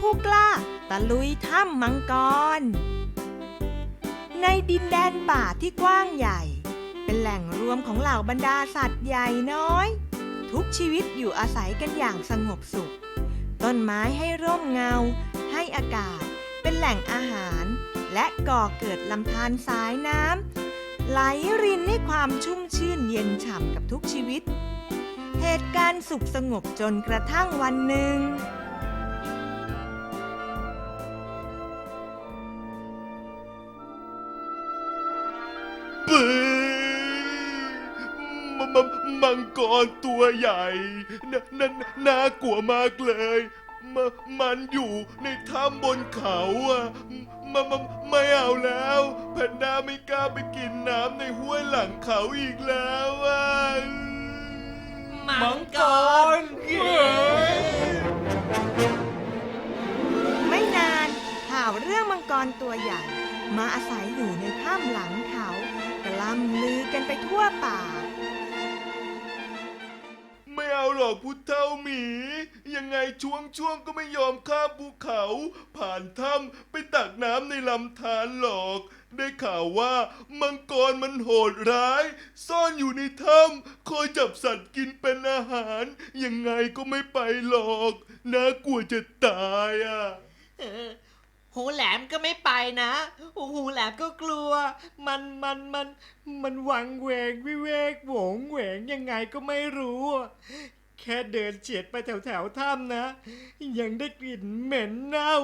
ผู้กล้าตะลุยถ้ำมังกร ในดินแดนป่าที่กว้างใหญ่ เป็นแหล่งรวมของเหล่าบรรดาสัตว์ใหญ่น้อย ทุกชีวิตอยู่อาศัยกันอย่างสงบสุข ต้นไม้ให้ร่มเงา ให้อากาศ เป็นแหล่งอาหาร และก่อเกิดลำธารสายน้ำไหลรินให้ความชุ่มชื่นเย็นฉ่ำกับทุกชีวิต เหตุการณ์สุขสงบจนกระทั่งวันหนึ่ง มมมังกรตัวใหญ่นนนน่ากลัวมากเลยมมันอยู่ในถ้ำบนเขาอะมมมไม่เอาแล้วแพนด้าไม่กล้าไปกินน้ำในห้วยหลังเขาอีกแล้วอะมังกรเย้ยไม่นานข่าวเรื่องมังกรตัวใหญ่ มาอาศัยอยู่ในถ้ำหลังเขากล่ำลือกันไปทั่วป่า หรอกพุทธเท่าหมี ยังไงช่วงช่วงก็ไม่ยอมข้ามภูเขา ผ่านถ้ำไปตักน้ำในลำธารหรอก ได้ข่าวว่ามังกรมันโหดร้าย ซ่อนอยู่ในถ้ำคอยจับสัตว์กินเป็นอาหาร ยังไงก็ไม่ไปหรอกน่ากลัวจะตายอะ เออหูแหลมก็ไม่ไปนะหูแหลมก็กลัว มันมันมัน มันวังเวงวิเวกโหวงเหวงยังไงก็ไม่รู้อะ แค่เดินเฉียดไปแถวแถวถ้ำนะ ยังได้กลิ่นเหม็นเน่า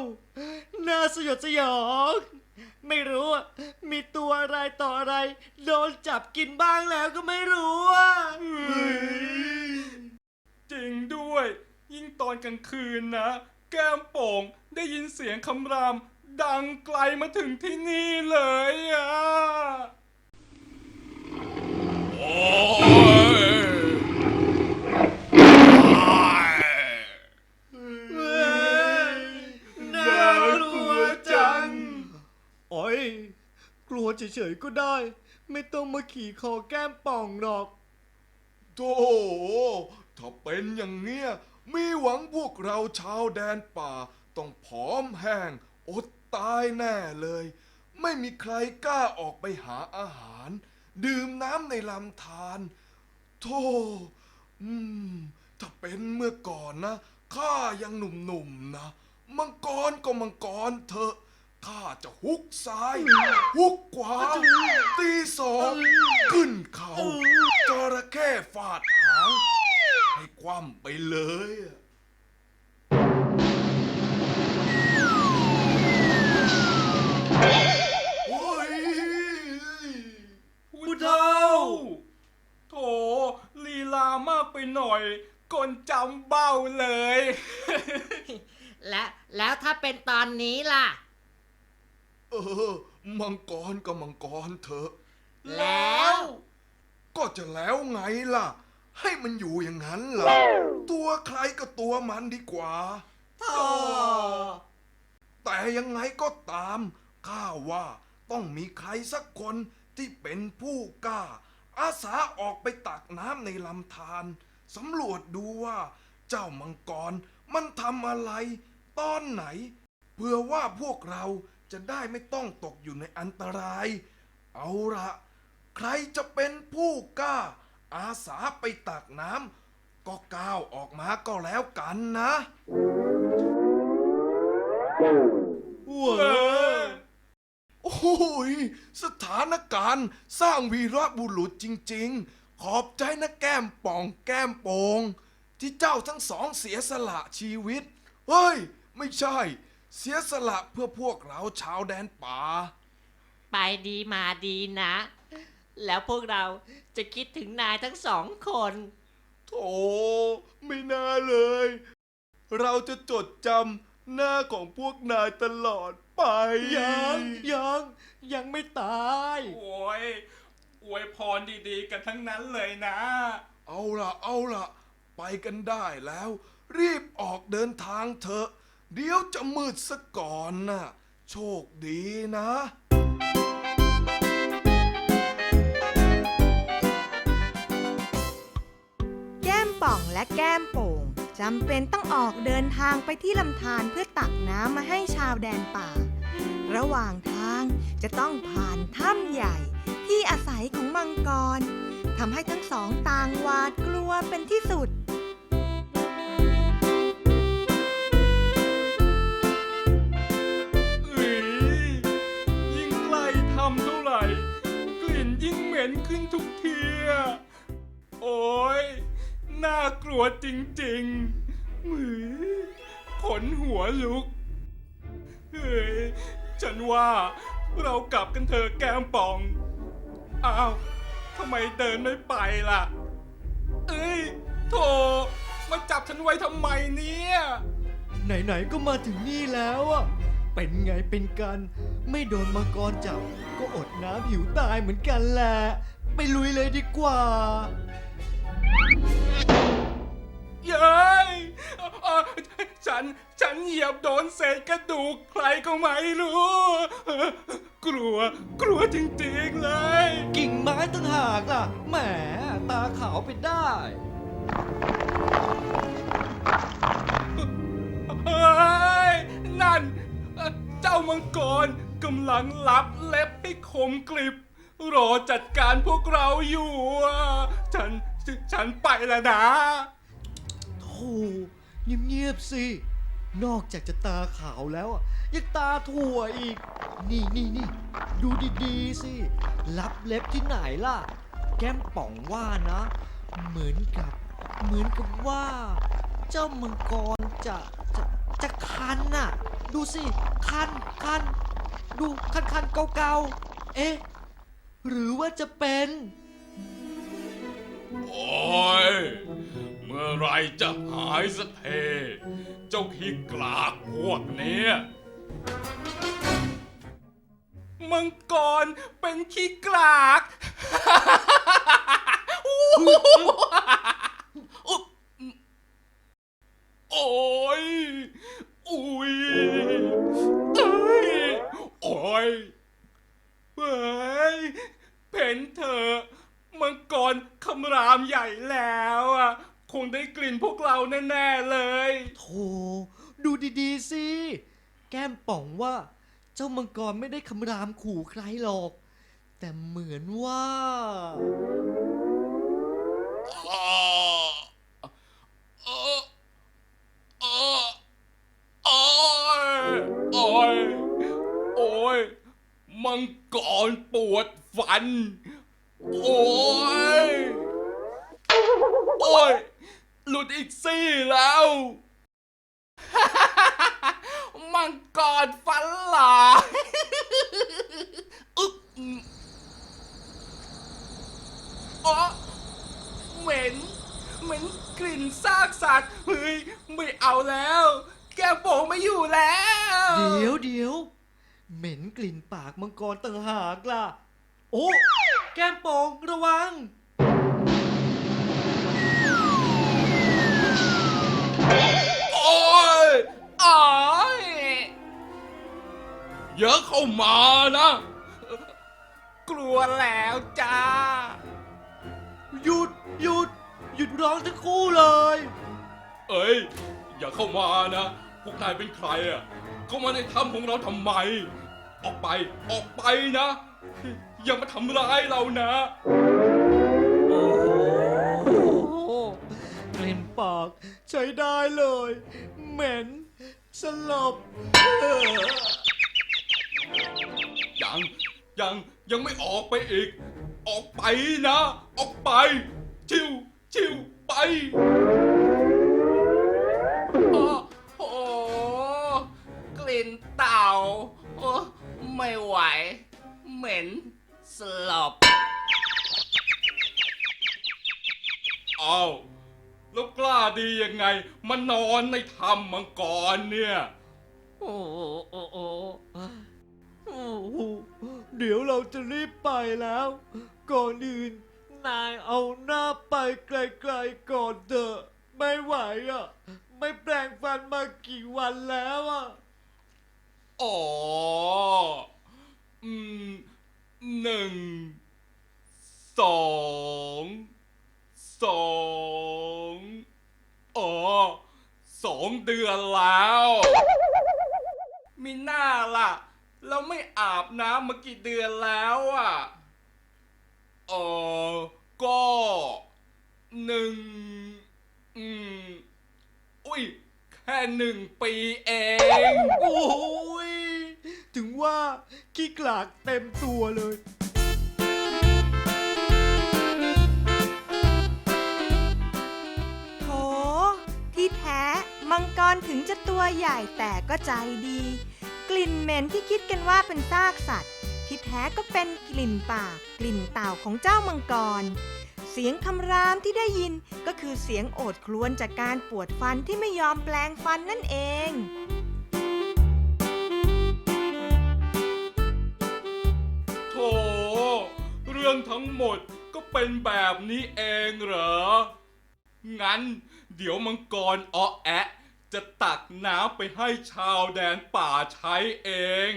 น่าสยดสยอง ไม่รู้มีตัวอะไรต่ออะไร โดนจับกินบ้างแล้วก็ไม่รู้อะจริงด้วย ยิ่งตอนกลางคืนนะ แก้มโป่งได้ยินเสียงคำราม ดังไกลมาถึงที่นี่เลยอะโอ้ย น่ากลัวจัง โอ้ย วเฉยๆก็ได้ ไม่ต้องมาขี่คอแก้มป่องหรอก โธ่ถ้าเป็นอย่างเงี้ยมีหวังพวกเราชาวแดนป่า ต้องผอมแห้งอดตายแน่เลย ไม่มีใครกล้าออกไปหาอาหาร ดื่มน้ำในลำธารโธ่อืม ถ้าเป็นเมื่อก่อนนะข้ายังหนุ่มๆนะมังกรก็มังกรเถอะ ข้าจะฮุกซ้ายฮุกขวา ตีสองขึ้นเขาจระเข้ฟาดหางให้คว่ำไปเลยอะโอ้ยผู้เฒ่า โถลีลามากไปหน่อยกนจำเบ้าเลย และแล้วถ้าเป็นตอนนี้ล่ะ เออ มังกรก็มังกรเถอะ แล้ว ก็จะแล้วไงล่ะ ให้มันอยู่อย่างนั้นล่ะ ตัวใครก็ตัวมันดีกว่าโธ่แต่ยังไงก็ตาม ข้าว่าต้องมีใครสักคนที่เป็นผู้กล้า อาสาออกไปตักน้ำในลำธารสำรวจดูว่า เจ้ามังกรมันทำอะไร ตอนไหน เพื่อว่าพวกเรา จะได้ไม่ต้องตกอยู่ในอันตราย เอาละใครจะเป็นผู้กล้า อาสาไปตักน้ำก็ก้าวออกมาก็แล้วกันนะเออโอ้ย สถานการณ์สร้างวีรบุรุษจริง ๆ ขอบใจนะแก้มป่องแก้มโปงที่เจ้าทั้งสองเสียสละชีวิต เฮ้ย ไม่ใช่ เสียสละเพื่อพวกเราชาวแดนป่า ไปดีมาดีนะ แล้วพวกเราจะคิดถึงนายทั้งสองคน โถไม่น่าเลย เราจะจดจำหน้าของพวกนายตลอดไปยังยังยังไม่ตาย โอ้ยอวยพรดีๆ กันทั้งนั้นเลยนะ เอาล่ะ เอาล่ะ ไปกันได้แล้ว รีบออกเดินทางเถอะ เดี๋ยวจะมืดซะก่อนนะโชคดีนะ แก้มป่องและแก้มโป่งจำเป็นต้องออกเดินทางไปที่ลำธารเพื่อตักน้ำมาให้ชาวแดนป่า ระหว่างทางจะต้องผ่านถ้ำใหญ่ ที่อาศัยของมังกรทำให้ทั้งสองต่างหวาดกลัวเป็นที่สุด โอ้ยน่ากลัวจริงๆมือขนหัวลุก เฮ้ย ฉันว่าเรากลับกันเถอะแก้มป่อง อ้าว ทำไมเดินไม่ไปล่ะ เอ้ย โถ มาจับฉันไว้ทำไมเนี่ย ไหนๆก็มาถึงนี่แล้วอะเป็นไงเป็นกัน ไม่โดนมังกรจับ ก็อดน้ำหิวตายเหมือนกันแหละ ไปลุยเลยดีกว่าเย้ยเอ่อฉัน ฉันเหยียบโดนเศษกระดูกใครก็ไม่รู้กลัว กลัวจริงๆเลย กิ่งไม้ต่างหากล่ะแหมตาขาวไปได้ เฮ้ย นั่นเอ่อเจ้ามังกรกำลังลับเล็บให้คมกริบ รอจัดการพวกเราอยู่อะฉันฉันไปแล้วนะโธ่เงียบๆสิ นอกจากจะตาขาวแล้วอะยังตาถั่วอีก นี่นี่นี่ดูดีๆสิ รับเล็บที่ไหนล่ะ แก้มป่องว่านะ เหมือนกับ เหมือนกับว่า เจ้ามังกรจะจะจะคันน่ะ ดูสิ คันคันดูคันคันเกาๆเอ๊ะ หรือว่าจะเป็น โอ้ย เมื่อไรจะหายสักเทเจ้าขี้กลากพวกเนี้ยมังกรเป็นขี้กลาก โอ้ย อุ้ยเอ้ยโอ้ยเฮ้ย เพนเธอ มังกรคำรามใหญ่แล้วอะ คงได้กลิ่นพวกเราแน่ๆเลย โธ่ดูดีๆสิ แก้มป่องว่า เจ้ามังกรไม่ได้คำรามขู่ใครหรอก แต่เหมือนว่า งกรปวดฟัน โอ้ย โอ้ย หลุดอีกซี่แล้ว มังกรฟันหลาอึ๊บอ๋อเหม็น เหม็นกลิ่นซากสัตว์ เฮ้ย ไม่เอาแล้ว แกโป่งไม่อยู่แล้ว เดี๋ยวเดี นกลิ่นปากมังกรต่างหากล่ะ โอ้ แก้มป่องระวัง โอ้ยอ้ายเยอะเข้ามานะ กลัวแล้วจ้า หยุดหยุด หยุดร้องทั้งคู่เลย เอ้ย อย่าเข้ามานะ พวกนายเป็นใครอะ เข้ามาในถ้ำของเราทำไม ออกไป ออกไปนะ อย่ามาทำร้ายเรานะ โอ้โหกลิ่นปากใช้ได้เลย เหม็น สลบเออยังยังยังไม่ออกไปอีก ออกไปนะ ออกไป ชิวชิวไป ไม่ไหว เหม็นสลบเอาแล้วกล้าดียังไงมานอนในถ้ำมังกรเนี่ย โอ้โหโอ้โหโอ้โหเดี๋ยวเราจะรีบไปแล้ว ก่อนอื่น นายเอาหน้าไปไกลๆก่อนเถอะไม่ไหวอะ ไม่แปลงฟันมากี่วันแล้วอะ อ๋อ อืมหนึ่งสองสองอ๋อสองเดือนแล้ว มีหน้าล่ะ เราไม่อาบน้ำมากี่เดือนแล้วอะเออก็หนึ่งอืม อุ้ย แค่หนึ่งปีเอง อุ้ย ถึงว่าขี้กลากเต็มตัวเลย โถ ที่แท้มังกรถึงจะตัวใหญ่แต่ก็ใจดี กลิ่นเหม็นที่คิดกันว่าเป็นซากสัตว์ ที่แท้ก็เป็นกลิ่นป่ากลิ่นเต่าของเจ้ามังกร เสียงคำรามที่ได้ยินก็คือเสียงโอดครวญจากการปวดฟันที่ไม่ยอมแปลงฟันนั่นเอง รื่องทั้งหมดก็เป็นแบบนี้เองเหรอ งั้น เดี๋ยวมังกรอ้อแอะจะตักน้ำไปให้ชาวแดนป่าใช้เอง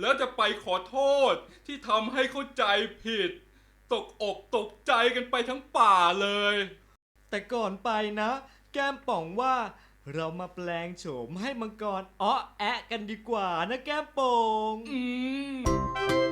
แล้วจะไปขอโทษที่ทำให้เข้าใจผิด ตกอกตกใจกันไปทั้งป่าเลย แต่ก่อนไปนะ แก้มป่องว่า เรามาแปลงโฉมให้มังกรอ้อแอะกันดีกว่านะแก้มป่อง อืม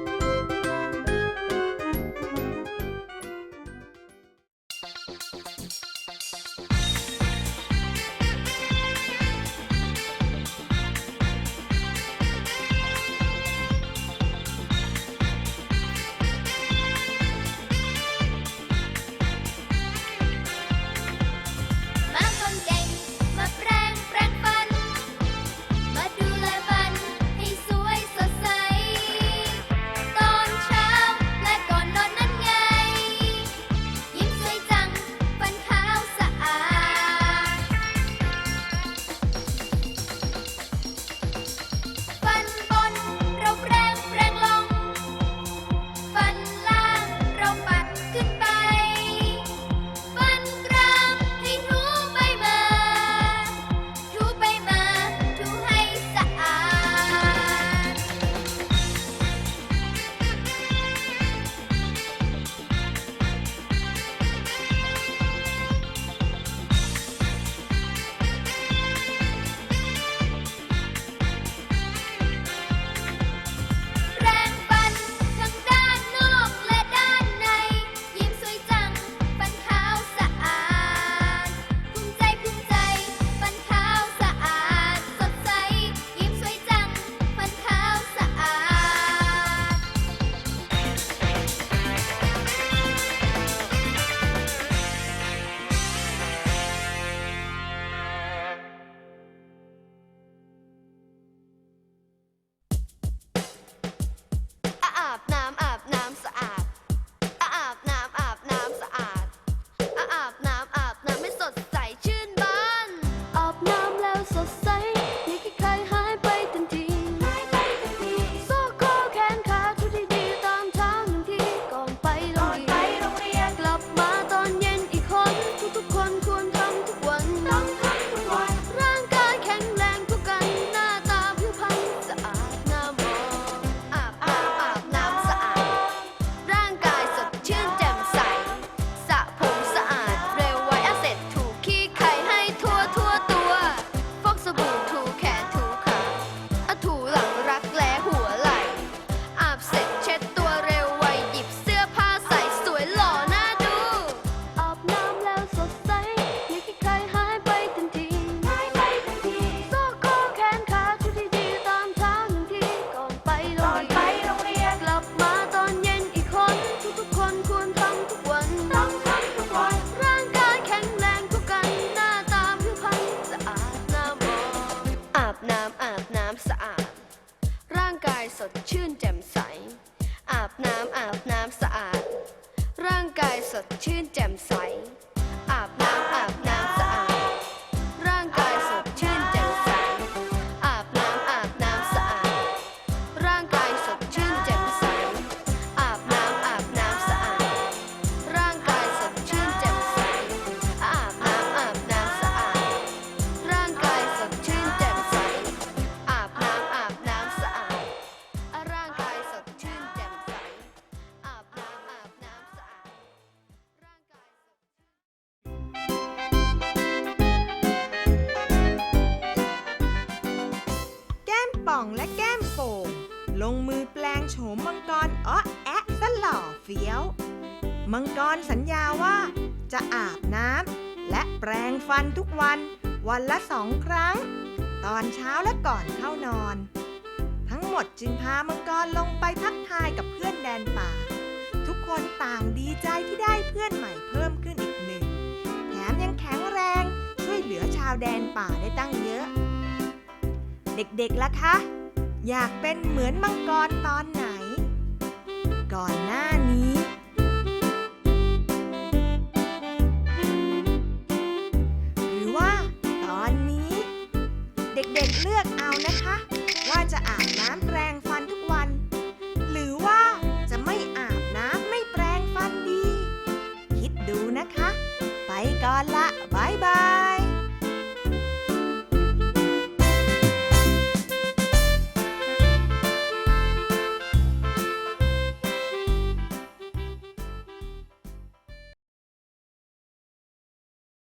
แปรงฟันทุกวัน วันละสองครั้ง ตอนเช้าและก่อนเข้านอน ทั้งหมดจึงพามังกรลงไปทักทายกับเพื่อนแดนป่า ทุกคนต่างดีใจที่ได้เพื่อนใหม่เพิ่มขึ้นอีกหนึ่ง แถมยังแข็งแรงช่วยเหลือชาวแดนป่าได้ตั้งเยอะ เด็กๆล่ะคะ อยากเป็นเหมือนมังกรตอนไหน ก่อนหน้านี้ ด็กๆเลือก